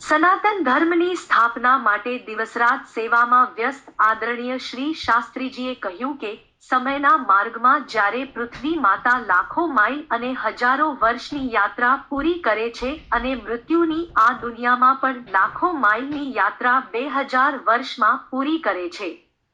સનાતન ધર્મની સ્થાપના માટે દિવસરાત સેવામાં વ્યસ્ત આદરણીય શ્રી શાસ્ત્રીજીએ કહ્યું કે સમયના માર્ગમાં જ્યારે પૃથ્વી માતા લાખો માઇલ અને હજારો વર્ષની યાત્રા પૂરી કરે છે અને મૃત્યુની આ દુનિયામાં પણ લાખો માઇલની યાત્રા બે હજાર વર્ષમાં પૂરી કરે છે,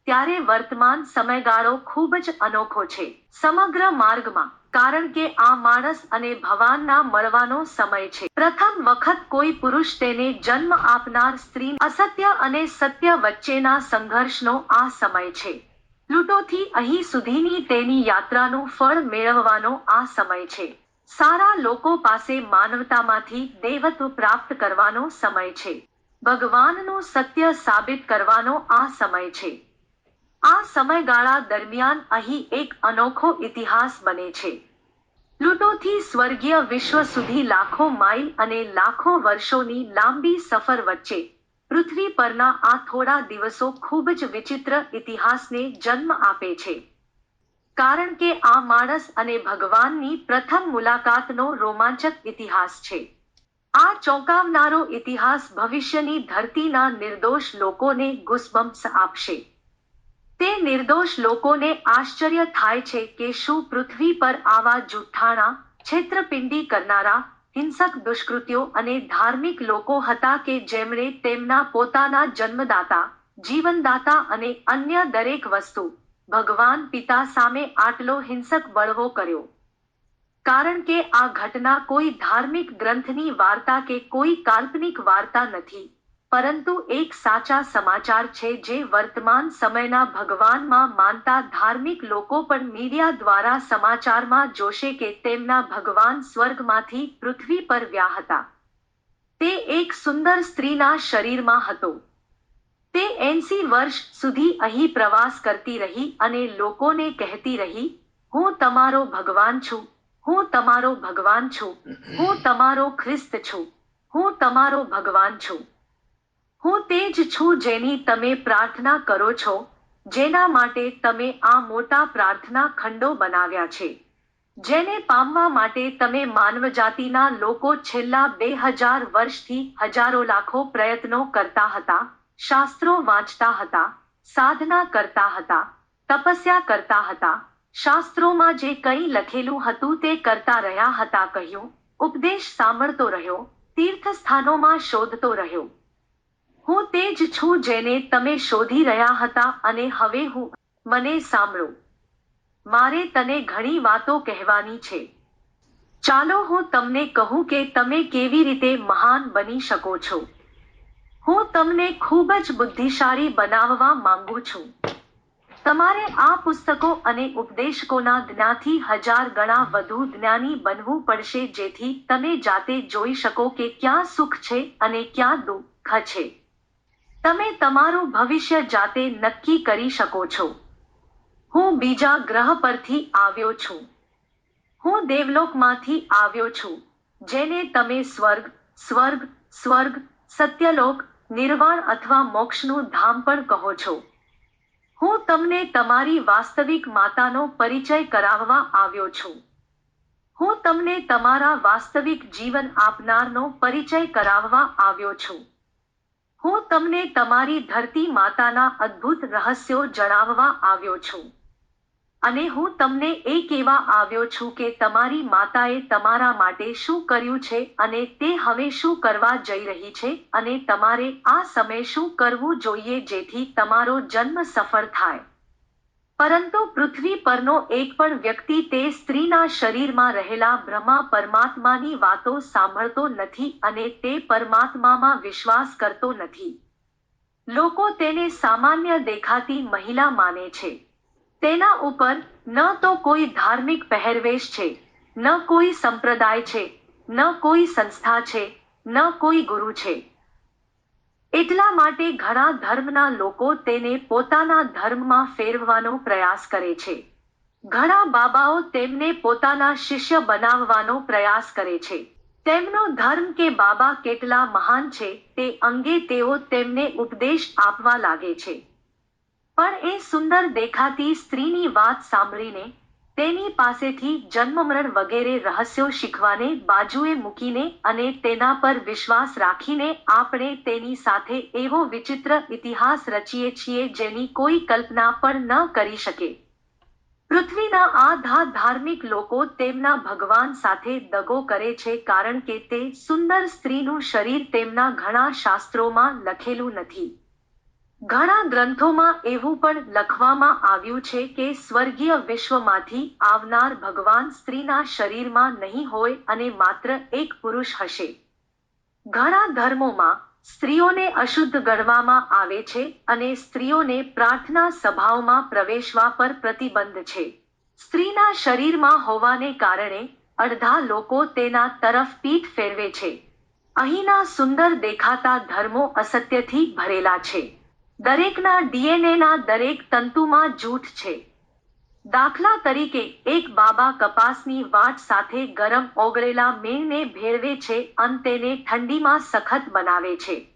ત્યારે વર્તમાન સમયગાળો ખૂબ જ અનોખો છે. સમગ્ર માર્ગમાં કારણ કે આ માણસ અને ભગવાનના મળવાનો સમય છે. પ્રથમ વખત કોઈ પુરુષ તેને જન્મ આપનાર સ્ત્રી અસત્ય અને સત્ય વચ્ચેના સંઘર્ષનો આ સમય છે. પ્લુટોથી અહીં સુધીની તેની યાત્રાનું ફળ મેળવવાનો આ સમય છે. સારા લોકો પાસે માનવતામાંથી દેવત્વ પ્રાપ્ત કરવાનો સમય છે. ભગવાનનું સત્ય સાબિત કરવાનો આ સમય છે. આ સમયગાળા દરમિયાન અહીં એક અનોખો ઇતિહાસ બને છે. પ્લુટોથી સ્વર્ગીય વિશ્વ સુધી લાખો માઇલ અને લાખો વર્ષોની લાંબી સફર વચ્ચે પૃથ્વી પરના આ થોડા દિવસો ખૂબ જ વિચિત્ર ઇતિહાસને જન્મ આપે છે. કારણ કે આ માણસ અને ભગવાનની પ્રથમ મુલાકાતનો રોમાંચક ઇતિહાસ છે. આ ચોંકાવનારો ઇતિહાસ ભવિષ્યની ધરતીના નિર્દોષ લોકોને ગુસબમ્સ આપશે. તે નિર્દોષ લોકોને આશ્ચર્ય થાય છે કે શું પૃથ્વી પર આવા જૂઠાણા, છેતરપિંડી કરનારા, હિંસક દુષ્કૃત્યો અને ધાર્મિક લોકો હતા કે જેમણે તેમના પોતાના જન્મદાતા, જીવનદાતા અને અન્ય દરેક વસ્તુ ભગવાન પિતા સામે આટલો હિંસક બળવો કર્યો. કારણ કે આ ઘટના કોઈ ધાર્મિક ગ્રંથની વાર્તા કે કોઈ કાલ્પનિક વાર્તા નથી. પરંતુ એક સાચા સમાચાર છે જે વર્તમાન સમયના ભગવાનમાં માનતા ધાર્મિક લોકો પણ મીડિયા દ્વારા સમાચારમાં જોશે કે તેમના ભગવાન સ્વર્ગમાંથી પૃથ્વી પર વ્યા હતા. તે એક સુંદર સ્ત્રીના શરીરમાં હતો. તે એંસી વર્ષ સુધી અહીં પ્રવાસ કરતી રહી અને લોકોને કહેતી રહી, હું તમારો ભગવાન છું, હું તમારો ભગવાન છું, હું તમારો ખ્રિસ્ત છું, હું તમારો ભગવાન છું. હું તે જ છું જેની તમે પ્રાર્થના કરો છો, જેના માટે તમે આ મોટા પ્રાર્થના ખંડો બનાવ્યા છે. જેને પામવા માટે તમે માનવજાતિના લોકો છેલ્લા બે હજાર વર્ષથી હજારો લાખો પ્રયત્નો કરતા હતા, શાસ્ત્રો વાંચતા હતા, સાધના કરતા હતા, તપસ્યા કરતા હતા, શાસ્ત્રોમાં જે કંઈ લખેલું હતું તે કરતા રહ્યા હતા કહ્યું, ઉપદેશ સાંભળતો રહ્યો તીર્થ સ્થાનોમાં શોધતો રહ્યો. હું તે જ છું જેને તમે શોધી રહ્યા હતા અને હવે હું મને સાંભળો. મારે તને ઘણી વાતો કહેવાની છે. ચાલો હું તમને કહું કે તમે કેવી રીતે મહાન બની શકો છો. હું તમને ખૂબ જ બુદ્ધિશાળી બનાવવા માંગુ છું. તમારે આ પુસ્તકો અને ઉપદેશકોના જ્ઞાથી હજાર ગણા વધુ જ્ઞાની બનવું પડશે જેથી તમે જાતે જોઈ શકો કે ક્યાં સુખ છે અને ક્યાં દુઃખ છે. તમે તમારું ભવિષ્ય જાતે નક્કી કરી શકો છો. હું બીજા ગ્રહ પરથી આવ્યો છું. હું દેવલોકમાંથી આવ્યો છું, જેને તમે સ્વર્ગ સ્વર્ગ સ્વર્ગ, સત્યલોક, નિર્વાણ અથવા મોક્ષનું ધામ પણ કહો છો. હું તમને તમારી વાસ્તવિક માતાનો પરિચય કરાવવા આવ્યો છું. હું તમને તમારા વાસ્તવિક જીવન આપનારનો પરિચય કરાવવા આવ્યો છું. હું તમને તમારી ધરતી માતાના અદ્ભુત રહસ્યો જણાવવા આવ્યો છું. અને હું તમને એ કહેવા આવ્યો છું કે તમારી માતાએ તમારા માટે શું કર્યું છે અને તે હવે શું કરવા જઈ રહી છે અને તમારે આ સમય શું કરવું જોઈએ જેથી તમારો જન્મ સફળ થાય. પરંતુ પૃથ્વી પરનો એક પણ વ્યક્તિ તે સ્ત્રીના શરીરમાં રહેલા બ્રહ્મા પરમાત્માની વાતો સાંભળતો નથી અને તે પરમાત્મામાં વિશ્વાસ કરતો નથી. લોકો તેને સામાન્ય દેખાતી મહિલા માને છે. તેના ઉપર ન તો કોઈ ધાર્મિક પહેરવેશ છે, ન કોઈ સંપ્રદાય છે, ન કોઈ સંસ્થા છે, ન કોઈ ગુરુ છે. એટલા માટે ઘણા ધર્મના લોકો તેને પોતાના ધર્મમાં ફેરવવાનો પ્રયાસ કરે છે. ઘણા બાબાઓ તેમને પોતાના શિષ્ય બનાવવાનો પ્રયાસ કરે છે. તેમનો ધર્મ કે બાબા કેટલા મહાન છે તે અંગે તેઓ તેમને ઉપદેશ આપવા લાગે છે. પણ એ સુંદર દેખાતી સ્ત્રીની વાત સાંભળીને તેની પાસેથી જન્મમરણ વગેરે રહસ્યો શીખવાને બાજુએ મૂકીને અને તેના પર વિશ્વાસ રાખીને આપણે તેની સાથે એવો વિચિત્ર ઇતિહાસ રચીએ છીએ જેની કોઈ કલ્પના પણ ન કરી શકે. પૃથ્વીના આ ધા ધાર્મિક લોકો તેમના ભગવાન સાથે દગો કરે છે કારણ કે તે સુંદર સ્ત્રીનું શરીર તેમના ઘણા શાસ્ત્રોમાં લખેલું નથી. ઘણા ગ્રંથોમાં એવું પણ લખવામાં આવ્યું છે કે સ્વર્ગીય વિશ્વમાંથી આવનાર ભગવાન સ્ત્રીના શરીરમાં નહીં હોય અને માત્ર એક પુરુષ હશે. ઘણા ધર્મોમાં સ્ત્રીઓને અશુદ્ધ ગણવામાં આવે છે અને સ્ત્રીઓને પ્રાર્થના સભાઓમાં પ્રવેશવા પર પ્રતિબંધ છે. સ્ત્રીના શરીરમાં હોવાને કારણે અડધા લોકો તેના તરફ પીઠ ફેરવે છે. અહીંના સુંદર દેખાતા ધર્મો અસત્યથી ભરેલા છે. દરેકના ડીએનએના દરેક તંતુમાં જૂઠ છે. દાખલા તરીકે, એક બાબા કપાસની વાટ સાથે ગરમ ઓગળેલા મેણને ભેળવે છે અને તેને ઠંડીમાં સખત બનાવે છે.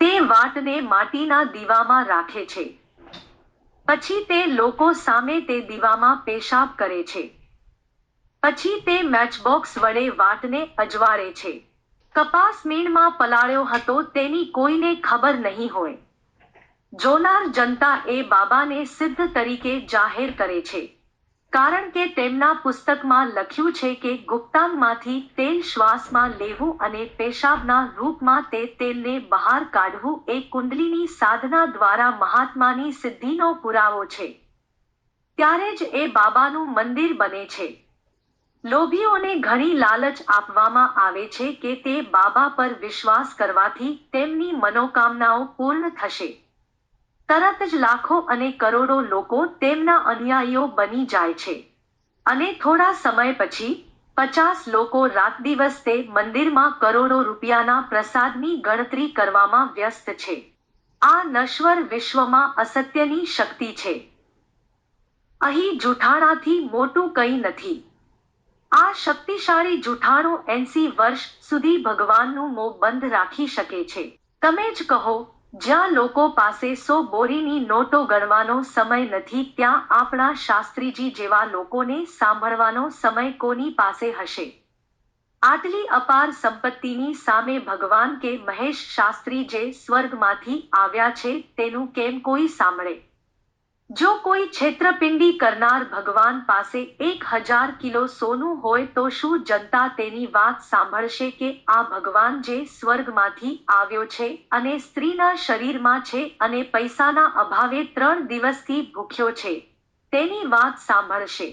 તે વાટને માટીના દીવામાં રાખે છે. પછી તે લોકો સામે તે દીવામાં પેશાબ કરે છે. પછી તે મેચબોક્સ વડે વાટને અજવાળે છે. કપાસ મીણમાં પલાળ્યો હતો, તેની કોઈને ખબર નહીં હોય. જોનાર જનતા એ બાબાને સિદ્ધ તરીકે જાહેર કરે છે. કારણ કે તેમના પુસ્તકમાં લખ્યું છે કે ગુપ્તાંગમાંથી તેલ શ્વાસમાં લેવું અને પેશાબના રૂપમાં તે તેલને બહાર કાઢવું એ કુંડલીની સાધના દ્વારા મહાત્માની સિદ્ધિનો પુરાવો છે. ત્યારે જ એ બાબાનું મંદિર બને છે. લોભીઓને ઘણી લાલચ આપવામાં આવે છે કે તે બાબા પર વિશ્વાસ કરવાથી તેમની મનોકામનાઓ પૂર્ણ થશે. તરત જ લાખો અને કરોડો લોકો તેમના અનુયાયીઓ બની જાય છે. અને થોડા સમય પછી પચાસ લોકો રાત દિવસ તે મંદિરમાં કરોડો રૂપિયાના પ્રસાદની ગણતરી કરવામાં વ્યસ્ત છે. આ નશ્વર વિશ્વમાં અસત્યની શક્તિ છે. અહીં જૂઠાણાથી મોટું કંઈ નથી. આ શક્તિશાળી જૂઠાણું એંસી વર્ષ સુધી ભગવાનનું મોં બંધ રાખી શકે છે. તમે જ કહો જ્યાં લોકો પાસે સો બોરીની નોટો ગણવાનો સમય નથી, ત્યાં આપણા શાસ્ત્રીજી જેવા લોકોને સાંભળવાનો સમય કોની પાસે હશે? આટલી અપાર સંપત્તિની સામે ભગવાન કે મહેશ શાસ્ત્રી જે સ્વર્ગમાંથી આવ્યા છે, તેનું કેમ કોઈ સાંભળે? જો કોઈ છેતરપિંડી કરનાર ભગવાન પાસે એક હજાર કિલો સોનું હોય તો શું જનતા તેની વાત સાંભળશે કે આ ભગવાન જે સ્વર્ગમાંથી આવ્યો છે અને સ્ત્રીના શરીરમાં છે અને પૈસાના અભાવે ત્રણ દિવસથી ભૂખ્યો છે? તેની વાત સાંભળશે.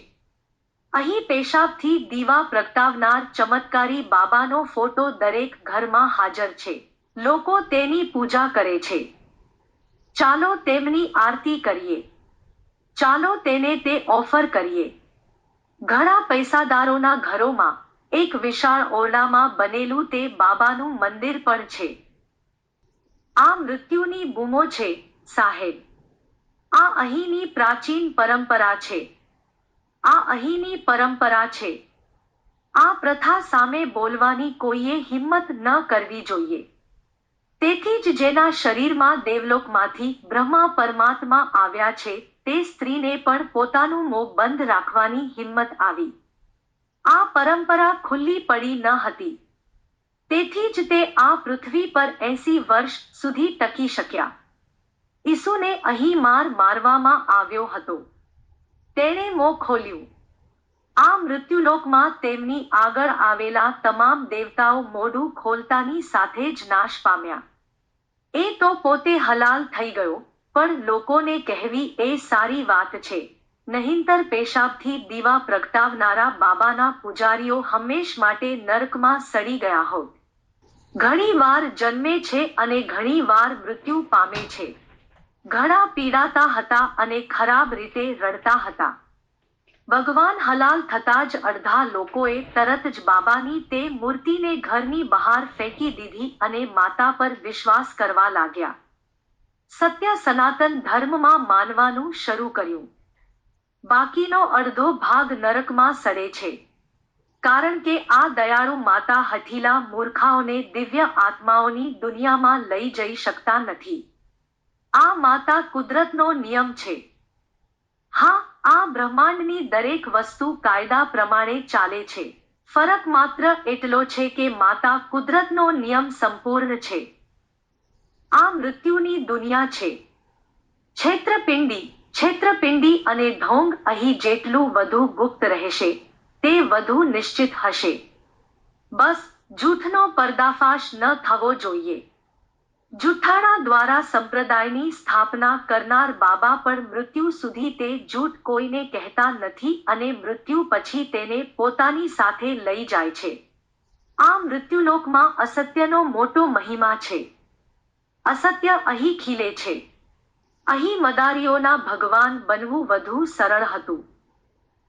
અહીં પેશાબથી દીવા પ્રગટાવનાર ચમત્કારી બાબાનો ફોટો દરેક ઘરમાં હાજર છે. લોકો તેની પૂજા કરે છે. ચાલો તેમની આરતી કરીએ. ચાલો તેને તે ઓફર કરીએ. ઘણા પૈસાદારોના ઘરોમાં એક વિશાળ ઓરડામાં બનેલું તે બાબાનું મંદિર પણ છે. આ મૃત્યુની બૂમો છે, સાહેબ. આ અહીંની પ્રાચીન પરંપરા છે. આ અહીંની પરંપરા છે. આ પ્રથા સામે બોલવાની કોઈએ હિંમત ન કરવી જોઈએ. તેથી જ જેના શરીરમાં દેવલોકમાંથી બ્રહ્મા પરમાત્મા આવ્યા છે તે સ્ત્રીને પણ પોતાનું મોં બંધ રાખવાની હિંમત આવી. આ પરંપરા ખુલ્લી પડી ન હતી. તેથી જ તે આ પૃથ્વી પર એસી વર્ષ સુધી ટકી શક્યા. ઈસુને અહીં માર મારવામાં આવ્યો હતો. તેણે મોં ખોલ્યું. આ મૃત્યુલોકમાં તેમની આગળ આવેલા તમામ દેવતાઓ મોઢું ખોલતાની સાથે જ નાશ પામ્યા. એ તો પોતે હલાલ થઈ ગયો. પણ લોકોને કહેવી એ સારી વાત છે. નહીંતર પેશાબથી દીવા પ્રગટાવનારા બાબાના પૂજારીઓ હંમેશ માટે નરકમાં સડી ગયા હોત. ઘણી વાર જન્મે છે અને ઘણી વાર મૃત્યુ પામે છે. ઘણા પીડાતા હતા અને ખરાબ રીતે રડતા હતા. ભગવાન હલાલ થતા જ અડધા લોકોએ તરત જ બાબાની તે મૂર્તિને ઘરની બહાર ફેંકી દીધી અને માતા પર વિશ્વાસ કરવા લાગ્યા. સત્ય સનાતન ધર્મમાં માનવાનું શરૂ કર્યું. બાકીનો અડધો ભાગ નરકમાં સડે છે. કારણ કે આ દયાળુ માતા હઠીલા મૂર્ખાઓને દિવ્ય આત્માઓની દુનિયામાં લઈ જઈ શકતા નથી. આ માતા કુદરતનો નિયમ છે. હા, આ બ્રહ્માંડની દરેક વસ્તુ કાયદા પ્રમાણે ચાલે છે. ફરક માત્ર એટલો છે કે માતા કુદરતનો નિયમ સંપૂર્ણ છે. આ મૃત્યુની દુનિયા છે. છેત્રપિંડી છેત્રપિંડી અને ઢોંગ અહીં જેટલું વધુ ગુપ્ત રહેશે, તે વધુ નિશ્ચિત હશે. બસ, જૂથનો પર્દાફાશ ન થવો જોઈએ. જૂઠાણા દ્વારા સંપ્રદાયની સ્થાપના કરનાર બાબા પણ મૃત્યુ સુધી તે જૂઠ કોઈને કહેતા નથી અને મૃત્યુ પછી તેને પોતાની સાથે લઈ જાય છે. આ મૃત્યુલોકમાં અસત્યનો મોટો મહિમા છે. અસત્ય અહીં ખીલે છે. અહીં મદારીઓના ભગવાન બનવું વધુ સરળ હતું.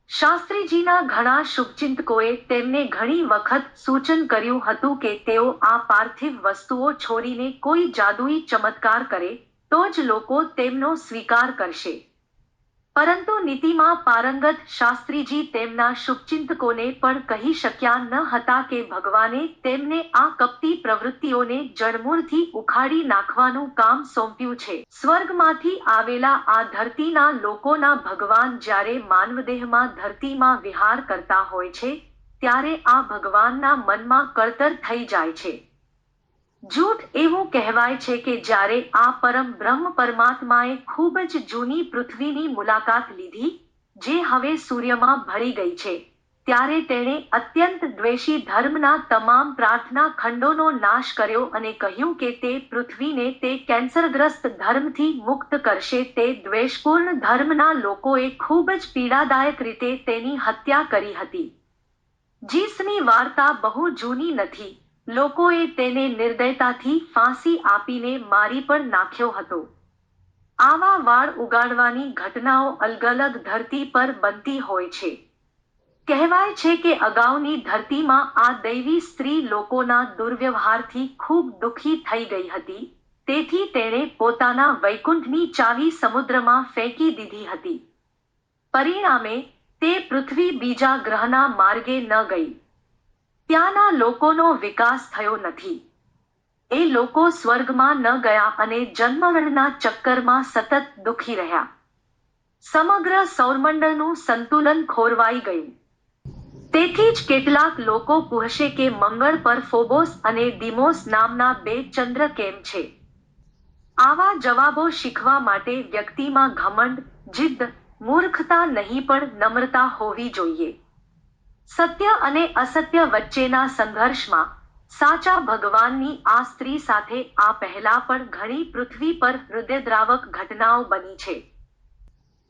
શાસ્ત્રીજીના ઘણા શુભચિંતકોએ તેમને ઘણી વખત સૂચન કર્યું હતું કે તેઓ આ પાર્થિવ વસ્તુઓ છોડીને કોઈ જાદુઈ ચમત્કાર કરે તો જ લોકો તેમનો સ્વીકાર કરશે. પરંતુ નીતિમાં પારંગત શાસ્ત્રીજી તેમના શુભચિંતકોને પણ કહી શક્યા ન હતા કે ભગવાને તેમને આ કપટી પ્રવૃત્તિઓને જડમૂળથી ઉખાડી નાખવાનું કામ સોંપ્યું છે. સ્વર્ગમાંથી આવેલા આ ધરતીના લોકોના ભગવાન જ્યારે માનવદેહમાં ધરતીમાં વિહાર કરતા હોય છે, ત્યારે આ ભગવાનના મનમાં કળતર થઈ જાય છે. જૂઠ એવું કહેવાય છે કે જ્યારે આ પરમ બ્રહ્મ પરમાત્માએ ખૂબ જ જૂની પૃથ્વીની મુલાકાત લીધી, જે હવે સૂર્યમાં ભળી ગઈ છે, ત્યારે તેણે અત્યંત દ્વેષી ધર્મના તમામ પ્રાર્થના ખંડોનો નાશ કર્યો અને કહ્યું કે તે પૃથ્વીને તે કેન્સરગ્રસ્ત ધર્મથી મુક્ત કરશે. તે દ્વેષપૂર્ણ ધર્મના લોકોએ ખૂબ જ પીડાદાયક રીતે તેની હત્યા કરી હતી. જીસની વાર્તા બહુ જૂની નથી. લોકોએ તેને નિર્દયતાથી ફાંસી આપીને મારી પણ નાખ્યો હતો. આવા વાળ ઉગાડવાની ઘટનાઓ અલગ અલગ ધરતી પર બનતી હોય છે. કહેવાય છે કે અગાઉની ધરતીમાં આ દૈવી સ્ત્રી લોકોના દુર્વ્યવહારથી ખૂબ દુઃખી થઈ ગઈ હતી. તેથી તેણે પોતાના વૈકુંઠની ચાવી સમુદ્રમાં ફેંકી દીધી હતી. પરિણામે તે પૃથ્વી બીજા ગ્રહના માર્ગે ન ગઈ. ત્યાંના લોકોનો વિકાસ થયો નથી. એ લોકો સ્વર્ગમાં ન ગયા અને જન્મરણના ચક્કરમાં સતત દુખી રહ્યા. સમગ્ર સૌરમંડળનું સંતુલન ખોરવાઈ ગયું. તેથી જ કેટલાક લોકો પૂછશે કે મંગળ પર ફોબોસ અને ડિમોસ નામના બે ચંદ્ર કેમ છે? આવા જવાબો શીખવા માટે વ્યક્તિમાં ઘમંડ જિદ્દ મૂર્ખતા નહીં પણ નમ્રતા હોવી જોઈએ. સત્ય અને અસત્ય વચ્ચેના સંઘર્ષમાં સાચા ભગવાનની આ સ્ત્રી સાથે આ પહેલા પણ ઘણી પૃથ્વી પર હૃદયદ્રાવક ઘટનાઓ બની છે.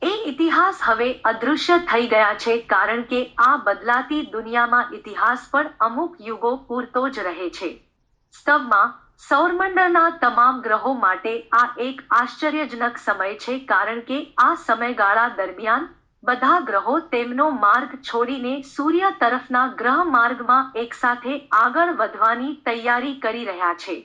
એ ઇતિહાસ હવે અદૃશ્ય થઈ ગયા છે કારણ કે આ બદલાતી દુનિયામાં ઇતિહાસ પણ અમુક યુગો પૂરતો જ રહે છે. સ્તવમાં સૌરમંડળના તમામ ગ્રહો માટે આ એક આશ્ચર્યજનક સમય છે કારણ કે આ સમયગાળા દરમિયાન બધા ગ્રહો તેમનો માર્ગ છોડીને સૂર્ય તરફના ગ્રહ માર્ગમાં એકસાથે આગળ વધવાની તૈયારી કરી રહ્યા છે.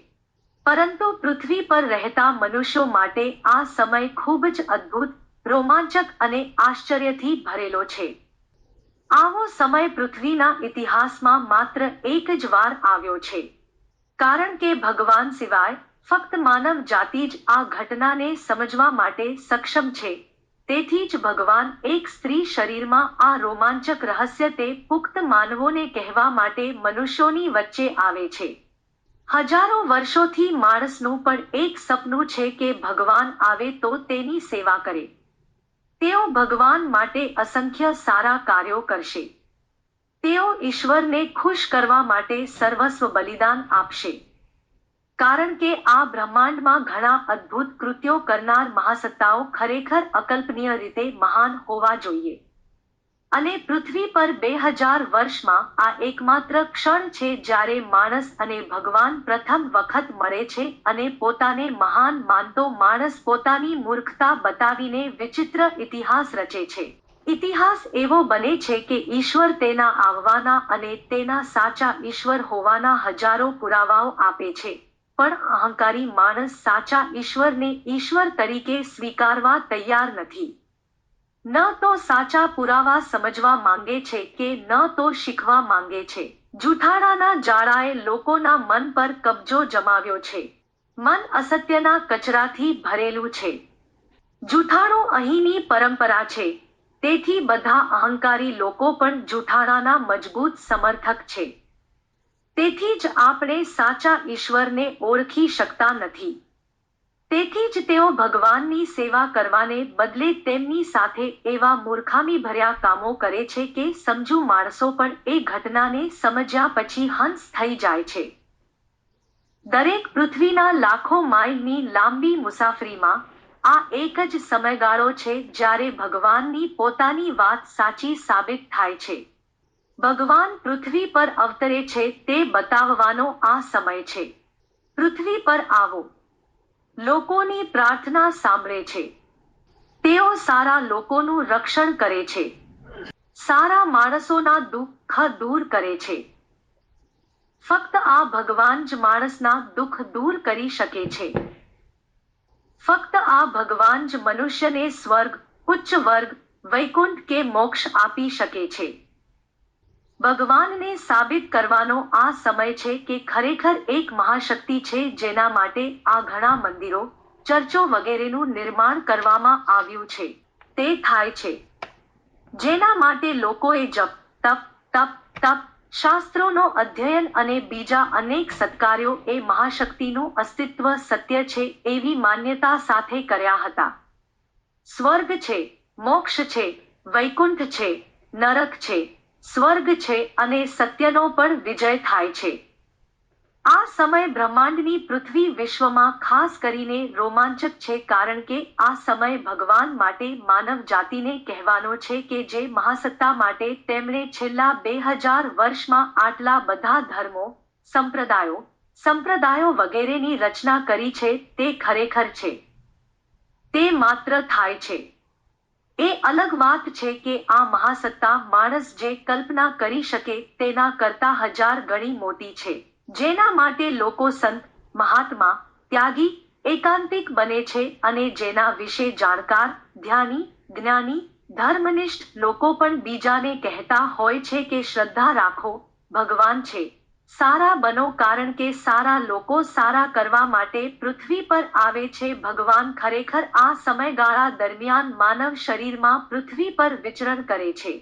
પરંતુ પૃથ્વી પર રહેતા મનુષ્યો માટે આ સમય ખૂબ જ અદ્ભુત, રોમાંચક અને આશ્ચર્યથી ભરેલો છે. આવો સમય પૃથ્વીના ઇતિહાસમાં માત્ર એક જ વાર આવ્યો છે. કારણ કે ભગવાન સિવાય ફક્ત માનવ જાતિ જ આ ઘટનાને સમજવા માટે સક્ષમ છે. તેથી જ ભગવાન એક સ્ત્રી શરીરમાં આ રોમાંચક રહસ્ય તે પુખ્ત માનવોને કહેવા માટે મનુષ્યોની વચ્ચે આવે છે. હજારો વર્ષોથી માણસનું પણ એક સપનું છે કે ભગવાન આવે તો તેની સેવા કરે. તેઓ ભગવાન માટે અસંખ્ય સારા કાર્યો કરશે. તેઓ ઈશ્વરને ખુશ કરવા માટે સર્વસ્વ બલિદાન આપશે. કારણ કે આ બ્રહ્માંડમાં ઘણા અદ્ભુત કૃત્યો કરનાર મહાસત્તાઓ ખરેખર અકલ્પનીય રીતે મહાન હોવા જોઈએ. અને પૃથ્વી પર બે હજાર વર્ષમાં આ એકમાત્ર ક્ષણ છે જ્યારે માણસ અને ભગવાન પ્રથમ વખત મળે છે અને પોતાને મહાન માનતો માણસ પોતાની મૂર્ખતા બતાવીને વિચિત્ર ઇતિહાસ રચે છે. ઇતિહાસ એવો બને છે કે ઈશ્વર તેના આવવાના અને તેના સાચા ઈશ્વર હોવાના હજારો પુરાવાઓ આપે છે. પણ અહંકારી માણસ સાચા ઈશ્વરને ઈશ્વર તરીકે સ્વીકારવા તૈયાર નથી. ન તો સાચા પુરાવા સમજવા માંગે છે કે ન તો શીખવા માંગે છે. જૂઠાણાના જાળાએ લોકોના મન પર કબજો જમાવ્યો છે. મન અસત્યના કચરાથી ભરેલું છે. જૂઠાણું અહીંની પરંપરા છે. તેથી બધા અહંકારી લોકો પણ જૂઠાણાના મજબૂત સમર્થક છે. તેથી જ આપણે સાચા ઈશ્વરને ઓળખી શકતા નથી. તેથી જ તેઓ ભગવાનની સેવા કરવાને બદલે તેમની સાથે એવા મૂર્ખામીભર્યા કામો કરે છે કે સમજુ માણસો પણ એ ઘટનાને સમજ્યા પછી હંસ થઈ જાય છે. દરેક પૃથ્વીના લાખો માઇલની લાંબી મુસાફરીમાં આ એક જ સમયગાળો છે જ્યારે ભગવાનની પોતાની વાત સાચી સાબિત થાય છે. ભગવાન પૃથ્વી પર અવતરે છે તે બતાવવાનો આ સમય છે. પૃથ્વી પર આવો. લોકોની પ્રાર્થના સાંભળે છે. તેઓ સારા લોકોનું રક્ષણ કરે છે. સારા માણસોના દુઃખ દૂર કરે છે. ફક્ત આ ભગવાન જ માણસના દુઃખ દૂર કરી શકે છે. ફક્ત આ ભગવાન જ મનુષ્યને સ્વર્ગ, ઉચ્ચ વર્ગ, વૈકુંઠ કે મોક્ષ આપી શકે છે. ભગવાનને સાબિત કરવાનો આ સમય છે કે ખરેખર એક મહાશક્તિ છે જેના માટે આ ઘણા મંદિરો, ચર્ચો વગેરેનું નિર્માણ કરવામાં આવ્યું છે. તે થાય છે. જેના માટે લોકોએ જપ, તપ તપ તપ, શાસ્ત્રોનો અધ્યયન અને બીજા અનેક સત્કાર્યો એ મહાશક્તિનું અસ્તિત્વ સત્ય છે એવી માન્યતા સાથે કર્યા હતા. સ્વર્ગ છે, મોક્ષ છે, વૈકુંઠ છે, નરક છે. સ્વર્ગ છે અને સત્યનો પણ વિજય થાય છે. આ સમય બ્રહ્માંડની પૃથ્વી વિશ્વમાં ખાસ કરીને રોમાંચક છે કારણ કે આ સમય ભગવાન માટે માનવ જાતિને કહેવાનો છે કે જે મહાસત્તા માટે તેમણે છેલ્લા બે હજાર વર્ષમાં આટલા બધા ધર્મો, સંપ્રદાયો સંપ્રદાયો વગેરેની રચના કરી છે તે ખરેખર છે. તે માત્ર થાય છે. એ અલગ વાત છે કે આ મહાસત્તા માણસ જે કલ્પના કરી શકે તેના કરતા હજાર ગણી મોટી છે. જેના માટે લોકો સંત, મહાત્મા, ત્યાગી, એકાંતિક બને છે અને જેના વિશે જાણકાર, ધ્યાની, જ્ઞાની, ધર્મનિષ્ઠ લોકો પણ બીજાને કહેતા હોય છે કે શ્રદ્ધા રાખો, ભગવાન છે. સારા બનો કારણ કે સારા લોકો સારા કરવા માટે પૃથ્વી પર આવે છે. ભગવાન ખરેખર આ સમયગાળા દરમિયાન માનવ શરીરમાં પૃથ્વી પર વિચરણ કરે છે.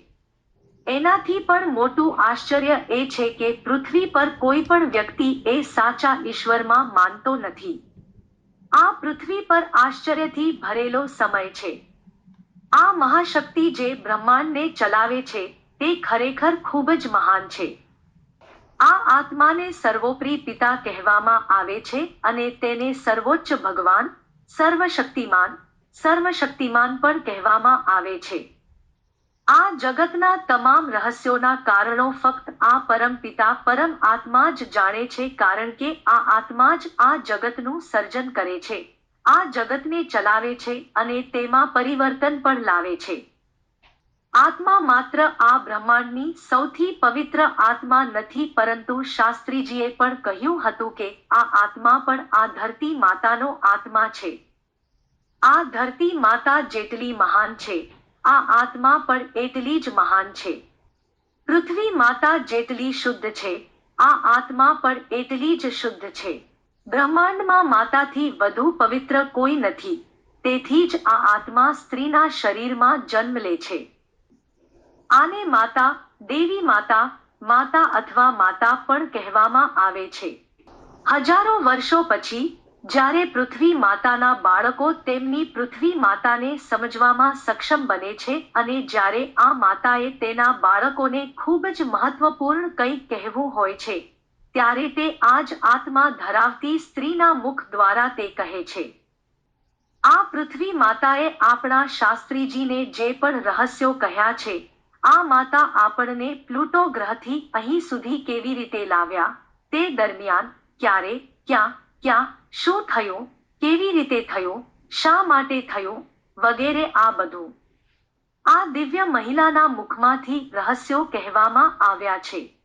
એનાથી પણ મોટું આશ્ચર્ય એ છે કે પૃથ્વી પર કોઈ પણ વ્યક્તિ એ સાચા ઈશ્વરમાં માનતો નથી. આ પૃથ્વી પર આશ્ચર્યથી ભરેલો સમય છે. આ મહાશક્તિ જે બ્રહ્માંડને ચલાવે છે તે ખરેખર ખૂબ જ મહાન છે. આ આત્માને સર્વોપરી પિતા કહેવામાં આવે છે અને તેને સર્વોચ્ચ ભગવાન, સર્વશક્તિમાન સર્વશક્તિમાન પણ કહેવામાં આવે છે. આ જગતના તમામ રહસ્યોના કારણો ફક્ત આ પરમ પિતા પરમ આત્મા જ જાણે છે કારણ કે આ આત્મા જ આ જગતનું સર્જન કરે છે. આ જગતને ચલાવે છે અને તેમાં પરિવર્તન પણ લાવે છે. આત્મા માત્ર આ બ્રહ્માંડની સૌથી પવિત્ર આત્મા નથી, પરંતુ શાસ્ત્રીજીએ પણ કહ્યું હતું કે આ આત્મા પણ આ ધરતી માતાનો આત્મા છે. આ ધરતી માતા જેટલી મહાન છે, આ આત્મા પણ એટલી જ મહાન છે. પૃથ્વી માતા જેટલી શુદ્ધ છે, આ આત્મા પણ એટલી જ શુદ્ધ છે. બ્રહ્માંડમાં માતાથી વધુ પવિત્ર કોઈ નથી, તેથી જ આ આત્મા સ્ત્રીના શરીરમાં જન્મ લે છે. આને માતા, દેવી માતા માતા અથવા માતા પણ કહેવામાં આવે છે. હજારો વર્ષો પછી, જ્યારે પૃથ્વી માતાના બાળકો તેમની પૃથ્વી માતાને સમજવામાં સક્ષમ બને છે અને જ્યારે આ માતાએ તેના બાળકોને ખૂબ જ મહત્વપૂર્ણ કંઈક કહેવું હોય છે, ત્યારે તે આ જ આત્મા ધરાવતી સ્ત્રીના મુખ દ્વારા તે કહે છે. આ પૃથ્વી માતાએ આપણા શાસ્ત્રીજીને જે પણ રહસ્યો કહ્યા છે આ માતા આપણને પ્લુટો ગ્રહથી અહીં સુધી કેવી રીતે લાવ્યા? તે દરમિયાન ક્યારે, ક્યાં ક્યાં, શું થયું, કેવી રીતે થયું, શા માટે થયું, વગેરે આ બધું. આ દિવ્ય મહિલાના મુખમાંથી રહસ્યો કહેવામાં આવ્યા છે.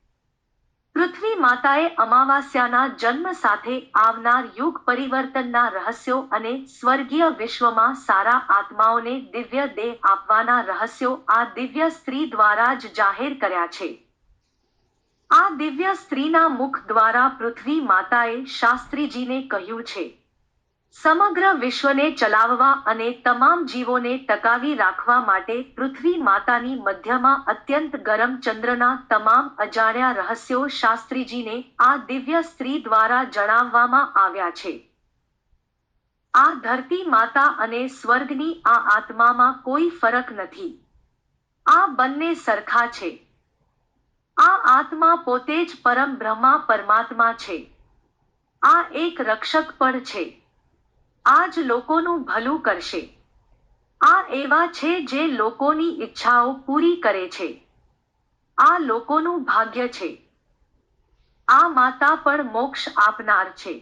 પૃથ્વી માતાએ અમાવાસ્યાના જન્મ સાથે આવનાર યુગ પરિવર્તનના રહસ્યો અને સ્વર્ગીય વિશ્વમાં સારા આત્માઓને દિવ્ય દેહ આપવાના રહસ્યો આ દિવ્ય સ્ત્રી દ્વારા જ જાહેર કર્યા છે. આ દિવ્ય સ્ત્રીના મુખ દ્વારા પૃથ્વી માતાએ શાસ્ત્રીજીને કહ્યું છે સમગ્ર વિશ્વને ચલાવવા અને તમામ જીવોને ટકાવી રાખવા માટે પૃથ્વી માતાની મધ્યમાં અત્યંત ગરમ ચંદ્રના તમામ અજાણ્યા રહસ્યો શાસ્ત્રીજીને આ દિવ્ય સ્ત્રી દ્વારા જણાવવામાં આવ્યા છે. આ ધરતી માતા અને સ્વર્ગની આ આત્મામાં કોઈ ફરક નથી. આ બંને સરખા છે. આ આત્મા પોતે જ પરમ બ્રહ્મા પરમાત્મા છે. આ એક રક્ષક પણ છે. આ લોકોનું ભલું કરશે. આ એવા છે જે લોકોની ઈચ્છાઓ પૂરી કરે છે. આ લોકોનું ભાગ્ય છે. આ માતા પણ મોક્ષ આપનાર છે.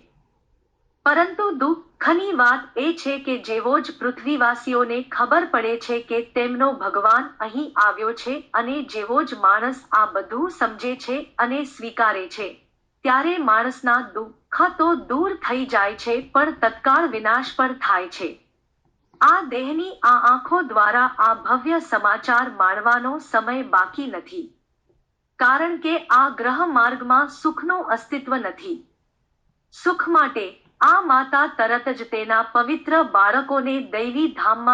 પરંતુ દુઃખની વાત એ છે કે જેવો જ પૃથ્વીવાસીઓને ખબર પડે છે કે તેમનો ભગવાન અહીં આવ્યો છે અને જેવો જ માણસ આ બધું સમજે છે અને સ્વીકારે છે, ત્યારે માણસના દુઃખ તો દૂર થઈ જાય છે, પણ તત્કાળ વિનાશ પર થાય છે. આ દેહની આ આંખો દ્વારા આ ભવ્ય સમાચાર માણવાનો સમય બાકી નથી. કારણ કે આ ગ્રહ માર્ગમાં સુખનું અસ્તિત્વ નથી. સુખ માટે આ માતા તરત જ તેના પવિત્ર બાળકોને દૈવી ધામમાં